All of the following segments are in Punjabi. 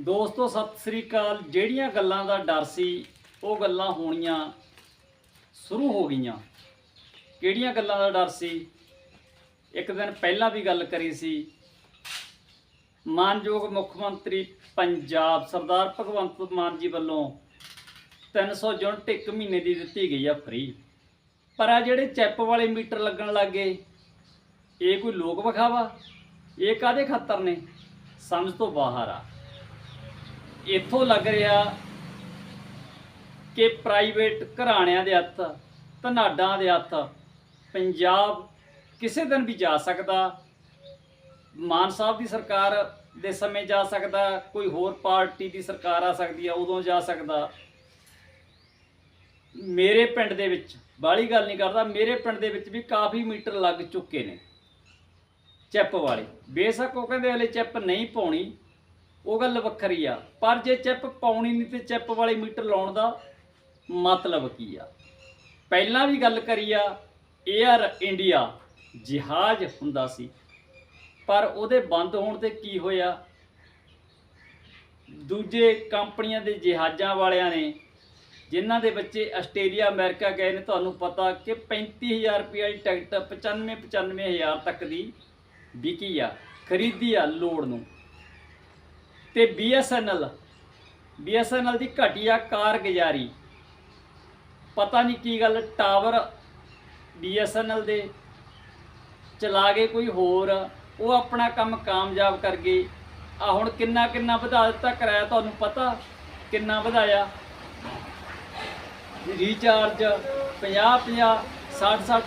ਦੋਸਤੋ, ਸਤਿ ਸ੍ਰੀ ਅਕਾਲ। ਜਿਹੜੀਆਂ ਗੱਲਾਂ ਦਾ ਡਰ ਸੀ, ਉਹ ਗੱਲਾਂ ਹੋਣੀਆਂ ਸ਼ੁਰੂ ਹੋ ਗਈਆਂ। ਕਿਹੜੀਆਂ ਗੱਲਾਂ ਦਾ ਡਰ ਸੀ? ਇੱਕ ਦਿਨ ਪਹਿਲਾਂ ਵੀ ਗੱਲ ਕਰੀ ਸੀ। ਮਾਨਯੋਗ ਮੁੱਖ ਮੰਤਰੀ ਪੰਜਾਬ ਸਰਦਾਰ ਭਗਵੰਤ ਮਾਨ ਜੀ ਵੱਲੋਂ 300 ਯੂਨਿਟ ਇੱਕ ਮਹੀਨੇ ਦੀ ਦਿੱਤੀ ਗਈ ਆ ਫ੍ਰੀ ਪਰ ਆ ਜਿਹੜੇ ਚੈਪ ਵਾਲੇ ਮੀਟਰ ਲੱਗਣ ਲੱਗੇ ਇਹ ਕੋਈ ਲੋਕ ਵਿਖਾਵਾ? ਇਹ ਕਾਦੇ ਖਾਤਰ ਨੇ? ਸਮਝ ਤੋਂ ਬਾਹਰ ਆ। ਇੱਥੋਂ ਲੱਗ ਰਿਹਾ ਕਿ ਪ੍ਰਾਈਵੇਟ ਘਰਾਣਿਆਂ ਦੇ ਹੱਥ, ਧਨਾਡਾਂ ਦੇ ਹੱਥ ਪੰਜਾਬ ਕਿਸੇ ਦਿਨ ਵੀ ਜਾ ਸਕਦਾ। ਮਾਨ ਸਾਹਿਬ ਦੀ ਸਰਕਾਰ ਦੇ ਸਮੇਂ ਜਾ ਸਕਦਾ, ਕੋਈ ਹੋਰ ਪਾਰਟੀ ਦੀ ਸਰਕਾਰ ਆ ਸਕਦੀ ਆ, ਉਦੋਂ ਜਾ ਸਕਦਾ। ਮੇਰੇ ਪਿੰਡ ਦੇ ਵਿੱਚ, ਬਾਹਲੀ ਗੱਲ ਨਹੀਂ ਕਰਦਾ, ਮੇਰੇ ਪਿੰਡ ਦੇ ਵਿੱਚ ਵੀ ਕਾਫੀ ਮੀਟਰ ਲੱਗ ਚੁੱਕੇ ਨੇ। ਚੈਪ ਵਾਲੇ। ਬੇਸ਼ੱਕ ਉਹ ਕਹਿੰਦੇ ਹਲੇ ਚੈਪ ਨਹੀਂ ਪਾਉਣੀ। ਉਹ ਗੱਲ ਵੱਖਰੀ ਆ। ਪਰ ਜੇ ਚਿੱਪ ਪਾਉਣੀ ਨਹੀਂ ਤੇ ਚਿੱਪ ਵਾਲੇ ਮੀਟਰ ਲਾਉਣ ਦਾ ਮਤਲਬ ਕੀ ਆ? ਪਹਿਲਾਂ ਵੀ ਗੱਲ ਕਰੀ ਆ 에ਅਰ ਇੰਡੀਆ ਜਹਾਜ਼ ਹੁੰਦਾ ਸੀ। ਪਰ ਉਹਦੇ ਬੰਦ ਹੋਣ ਤੇ ਕੀ ਹੋਇਆ? ਦੂਜੇ ਕੰਪਨੀਆਂ ਦੇ ਜਹਾਜ਼ਾਂ ਵਾਲਿਆਂ ਨੇ, ਜਿਨ੍ਹਾਂ ਦੇ ਬੱਚੇ ਆਸਟ੍ਰੇਲੀਆ, ਅਮਰੀਕਾ ਗਏ ਨੇ, ਤੁਹਾਨੂੰ ਪਤਾ ਕਿ 35000 ਰੁਪਏ ਦੀ ਟਿਕਟ 95 95000 ਤੱਕ ਦੀ ਵਿਕੀ ਆ, ਖਰੀਦੀ ਆ ਲੋੜ ਨੂੰ। ਤੇ BSNL BSNL ਦੀ ਘਟੀਆ ਕਾਰਗੁਜ਼ਾਰੀ। ਪਤਾ ਨਹੀਂ ਕੀ ਗੱਲ, ਟਾਵਰ BSNL ਦੇ ਚਲਾ ਗਏ ਕੋਈ ਹੋਰ, ਉਹ ਆਪਣਾ ਕੰਮ ਕਾਮਯਾਬ ਕਰ ਗਏ। ਆ ਹੁਣ ਕਿੰਨਾ ਕਿੰਨਾ ਵਧਾ ਦਿੱਤਾ, ਕਿਰਾਇਆ ਤੁਹਾਨੂੰ ਪਤਾ, ਕਿੰਨਾ ਵਧਾਇਆ। ਰੀਚਾਰਜ 50 50 60 60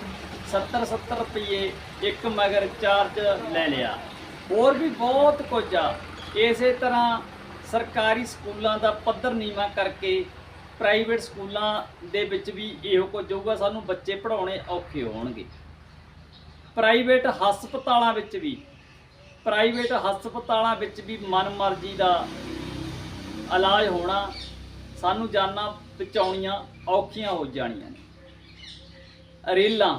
70 70 ਰੁਪਏ ਇੱਕ ਮਗਰ ਚਾਰਜ ਲੈ ਲਿਆ। ਹੋਰ ਵੀ ਬਹੁਤ ਕੁਝ ਆ। ਇਸੇ ਤਰ੍ਹਾਂ ਸਰਕਾਰੀ ਸਕੂਲਾਂ ਦਾ ਪੱਧਰ ਨੀਵਾ ਕਰਕੇ ਪ੍ਰਾਈਵੇਟ ਸਕੂਲਾਂ ਦੇ ਵਿੱਚ ਵੀ ਇਹੋ ਕੁਝ ਹੋਊਗਾ, ਸਾਨੂੰ ਬੱਚੇ ਪੜਾਉਣੇ ਔਖੇ ਹੋਣਗੇ। ਪ੍ਰਾਈਵੇਟ ਹਸਪਤਾਲਾਂ ਵਿੱਚ ਵੀ, ਪ੍ਰਾਈਵੇਟ ਹਸਪਤਾਲਾਂ ਵਿੱਚ ਵੀ ਮਨਮਰਜ਼ੀ ਦਾ ਇਲਾਜ ਹੋਣਾ ਸਾਨੂੰ ਜਾਨਾਂ ਬਚਾਉਣੀਆਂ ਔਖੀਆਂ ਹੋ ਜਾਣੀਆਂ ਨੇ। ਰੇਲਾਂ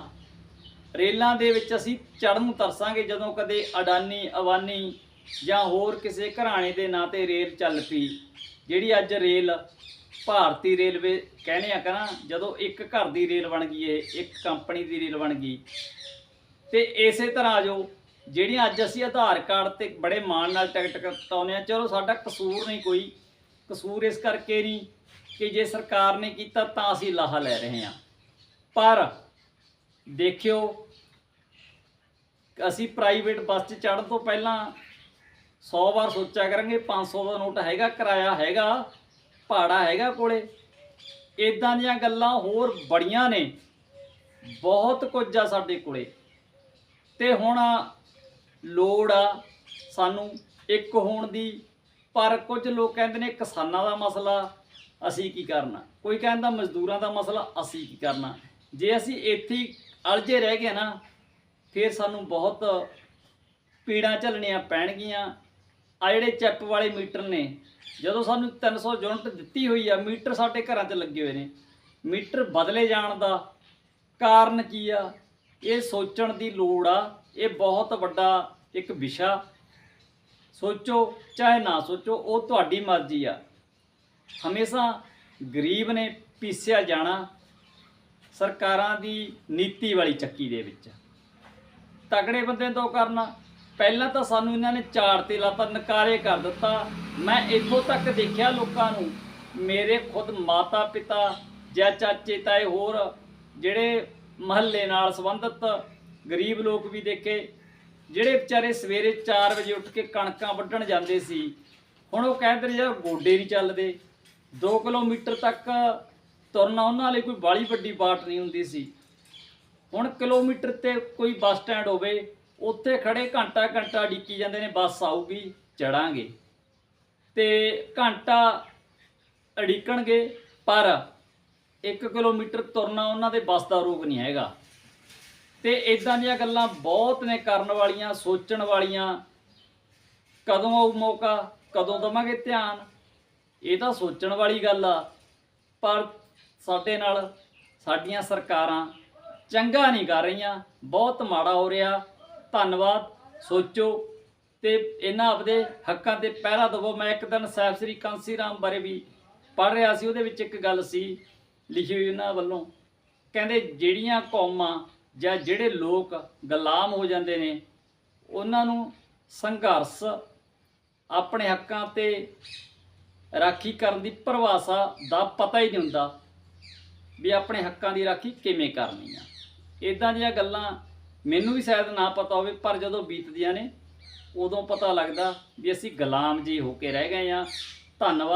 ਰੇਲਾਂ ਦੇ ਵਿੱਚ ਅਸੀਂ ਚੜ੍ਹਨ ਨੂੰ ਤਰਸਾਂਗੇ ਜਦੋਂ ਕਦੇ ਅਡਾਨੀ, ਅਵਾਨੀ ਜਾਂ ਹੋਰ ਕਿਸੇ ਘਰਾਣੇ ਦੇ ਨਾਂ ਤੇ ਰੇਲ ਚੱਲ ਪਈ, ਜਿਹੜੀ ਅੱਜ ਰੇਲ ਭਾਰਤੀ ਰੇਲਵੇ ਕਹਿੰਦੇ ਆ ਕਰਾਂ ਜਦੋਂ ਇੱਕ ਘਰ ਦੀ ਰੇਲ ਬਣ ਗਈ ਇਹ ਇੱਕ ਕੰਪਨੀ ਦੀ ਰੇਲ ਬਣ ਗਈ। ਤੇ ਇਸੇ ਤਰ੍ਹਾਂ ਜੋ, ਜਿਹੜੀਆਂ ਅੱਜ ਅਸੀਂ ਆਧਾਰ ਕਾਰਡ ਤੇ ਬੜੇ ਮਾਣ ਨਾਲ ਟਿਕਟ ਕਟਾਉਂਦੇ ਆ, ਚਲੋ ਸਾਡਾ ਕਸੂਰ ਨਹੀਂ ਕੋਈ, ਕਸੂਰ ਇਸ ਕਰਕੇ ਨਹੀਂ ਕਿ ਜੇ ਸਰਕਾਰ ਨੇ ਕੀਤਾ ਤਾਂ ਅਸੀਂ ਲਾਹਾ ਲੈ ਰਹੇ ਹਾਂ। ਪਰ ਦੇਖਿਓ, ਅਸੀਂ ਪ੍ਰਾਈਵੇਟ ਬੱਸ 'ਚ ਚੜ੍ਹਨ ਤੋਂ ਪਹਿਲਾਂ 100 ਵਾਰ ਸੋਚਿਆ ਕਰਾਂਗੇ 500 ਦਾ ਨੋਟ ਹੈਗਾ, ਕਿਰਾਇਆ ਹੈਗਾ, ਭਾੜਾ ਹੈਗਾ ਕੋਲੇ। ਇਦਾਂ ਦੀਆਂ ਗੱਲਾਂ ਹੋਰ ਬੜੀਆਂ ਨੇ, ਬਹੁਤ ਕੁਝ ਆ ਸਾਡੇ ਕੋਲੇ। ਤੇ ਹੁਣ ਲੋੜ ਆ ਸਾਨੂੰ ਇੱਕ ਹੋਣ ਦੀ, ਪਰ ਕੁਝ ਲੋਕ ਕਹਿੰਦੇ ਨੇ ਕਿਸਾਨਾਂ ਦਾ ਮਸਲਾ, ਅਸੀਂ ਕੀ ਕਰਨਾ? ਕੋਈ ਕਹਿੰਦਾ ਮਜ਼ਦੂਰਾਂ ਦਾ ਮਸਲਾ, ਅਸੀਂ ਕੀ ਕਰਨਾ? ਜੇ ਅਸੀਂ ਇੱਥੇ ਅਲਝੇ ਰਹਿ ਗਏ ਨਾ, ਫਿਰ ਸਾਨੂੰ ਬਹੁਤ ਪੀੜਾਂ ਝੱਲਣੀਆਂ ਪੈਣਗੀਆਂ। ਆ ਜਿਹੜੇ ਚੈਪ ਵਾਲੇ ਮੀਟਰ ਨੇ, ਜਦੋਂ ਸਾਨੂੰ 300 ਯੂਨਿਟ ਦਿੱਤੀ ਹੋਈ ਆ, ਮੀਟਰ ਸਾਡੇ ਘਰਾਂ 'ਚ ਲੱਗੇ ਹੋਏ ਨੇ। ਮੀਟਰ ਬਦਲੇ ਜਾਣ ਦਾ ਕਾਰਨ ਕੀ ਆ? ਇਹ ਸੋਚਣ ਦੀ ਲੋੜ ਆ, ਇਹ ਬਹੁਤ ਵੱਡਾ ਇੱਕ ਵਿਸ਼ਾ। ਸੋਚੋ ਚਾਹੇ ਨਾ ਸੋਚੋ, ਉਹ ਤੁਹਾਡੀ ਮਰਜ਼ੀ ਆ। ਹਮੇਸ਼ਾ ਗਰੀਬ ਨੇ ਪੀਸਿਆ ਜਾਣਾ ਸਰਕਾਰਾਂ ਦੀ ਨੀਤੀ ਵਾਲੀ ਚੱਕੀ ਦੇ ਵਿੱਚ। ਤਕੜੇ ਬੰਦੇ ਤੋਂ ਕਰਨਾ। ਪਹਿਲਾਂ ਤਾਂ ਸਾਨੂੰ ਇਹਨਾਂ ਨੇ ਚਾਰ ਤੇ ਲਾਤਾ ਨਕਾਰੇ ਕਰ ਦਿੱਤਾ। ਮੈਂ ਇੱਥੋਂ ਤੱਕ ਦੇਖਿਆ ਲੋਕਾਂ ਨੂੰ, ਮੇਰੇ ਖੁਦ ਮਾਤਾ ਪਿਤਾ ਜਾਂ ਚਾਚੇ, ਤਾਏ ਹੋਰ, ਜਿਹੜੇ ਮਹੱਲੇ ਨਾਲ ਸੰਬੰਧਿਤ, ਗਰੀਬ ਲੋਕ ਵੀ ਦੇਖੇ, ਜਿਹੜੇ ਵਿਚਾਰੇ ਸਵੇਰੇ 4 ਵਜੇ ਉੱਠ ਕੇ ਕਣਕਾਂ ਵੱਢਣ ਜਾਂਦੇ ਸੀ। ਹੁਣ ਉਹ ਕਹਿੰਦੇ ਨੇ ਯਾਰ ਗੋਡੇ ਨਹੀਂ ਚੱਲਦੇ। 2 ਕਿਲੋਮੀਟਰ ਤੱਕ ਤੁਰਨਾ ਉਹਨਾਂ ਲਈ ਕੋਈ ਬਾਲੀ ਵੱਡੀ ਬਾਟ ਨਹੀਂ ਹੁੰਦੀ ਸੀ। ਹੁਣ ਕਿਲੋਮੀਟਰ ਤੇ ਕੋਈ ਬੱਸ ਸਟੈਂਡ ਹੋਵੇ ਉੱਥੇ ਖੜੇ ਘੰਟਾ ਘੰਟਾ ਡਿੱਕੀ ਜਾਂਦੇ ਨੇ, ਬੱਸ ਆਊਗੀ, ਚੜਾਂਗੇ। ਤੇ ਘੰਟਾ ਅੜਿਕਣਗੇ, ਪਰ 1 ਕਿਲੋਮੀਟਰ ਤੁਰਨਾ ਉਹਨਾਂ ਦੇ ਬੱਸ ਦਾ ਰੋਗ ਨਹੀਂ ਹੈਗਾ। ਤੇ ਇਦਾਂ ਦੀਆਂ ਗੱਲਾਂ ਬਹੁਤ ਨੇ ਕਰਨ ਵਾਲੀਆਂ, ਸੋਚਣ ਵਾਲੀਆਂ। ਕਦੋਂ ਆਊ ਮੌਕਾ? ਕਦੋਂ ਦਵਾਂਗੇ ਧਿਆਨ? ਇਹ ਤਾਂ ਸੋਚਣ ਵਾਲੀ ਗੱਲ ਆ। ਪਰ ਸਾਡੇ ਨਾਲ ਸਾਡੀਆਂ ਸਰਕਾਰਾਂ ਚੰਗਾ ਨਹੀਂ ਕਰ ਰਹੀਆਂ, ਬਹੁਤ ਮਾੜਾ ਹੋ ਰਿਹਾ। ਧੰਨਵਾਦ, ਸੋਚੋ ਤੇ ਇਹਨਾਂ ਆਪਦੇ ਹੱਕਾਂ ਤੇ ਪਹਿਰਾ ਦਵੋ। ਮੈਂ ਇੱਕ ਦਿਨ ਸਾਹਿਬ ਸ੍ਰੀ ਕਾਂਸੀ ਰਾਮ ਬਾਰੇ ਵੀ ਪੜ੍ਹ ਰਿਹਾ ਸੀ, ਉਹਦੇ ਵਿੱਚ ਇੱਕ ਗੱਲ ਸੀ ਲਿਖੀ ਹੋਈ ਉਹਨਾਂ ਵੱਲੋਂ। ਕਹਿੰਦੇ ਜਿਹੜੀਆਂ ਕੌਮਾਂ ਜਾਂ ਜਿਹੜੇ ਲੋਕ ਗੁਲਾਮ ਹੋ ਜਾਂਦੇ ਨੇ, ਉਹਨਾਂ ਨੂੰ ਸੰਘਰਸ਼ ਆਪਣੇ ਹੱਕਾਂ ਤੇ ਰਾਖੀ ਕਰਨ ਦੀ ਪਰਿਭਾਸ਼ਾ ਦਾ ਪਤਾ ਹੀ ਨਹੀਂ ਹੁੰਦਾ ਵੀ ਆਪਣੇ ਹੱਕਾਂ ਦੀ ਰਾਖੀ ਕਿਵੇਂ ਕਰਨੀ ਆ ਇਦਾਂ ਦੀਆਂ ਗੱਲਾਂ ਮੈਨੂੰ ਵੀ ਸ਼ਾਇਦ ਨਾ ਪਤਾ ਹੋਵੇ, ਪਰ ਜਦੋਂ ਬੀਤਦੀਆਂ ਨੇ, ਉਦੋਂ ਪਤਾ ਲੱਗਦਾ ਵੀ ਅਸੀਂ ਗੁਲਾਮ ਜੀ ਹੋ ਕੇ ਰਹਿ ਗਏ ਆ ਧੰਨਵਾਦ।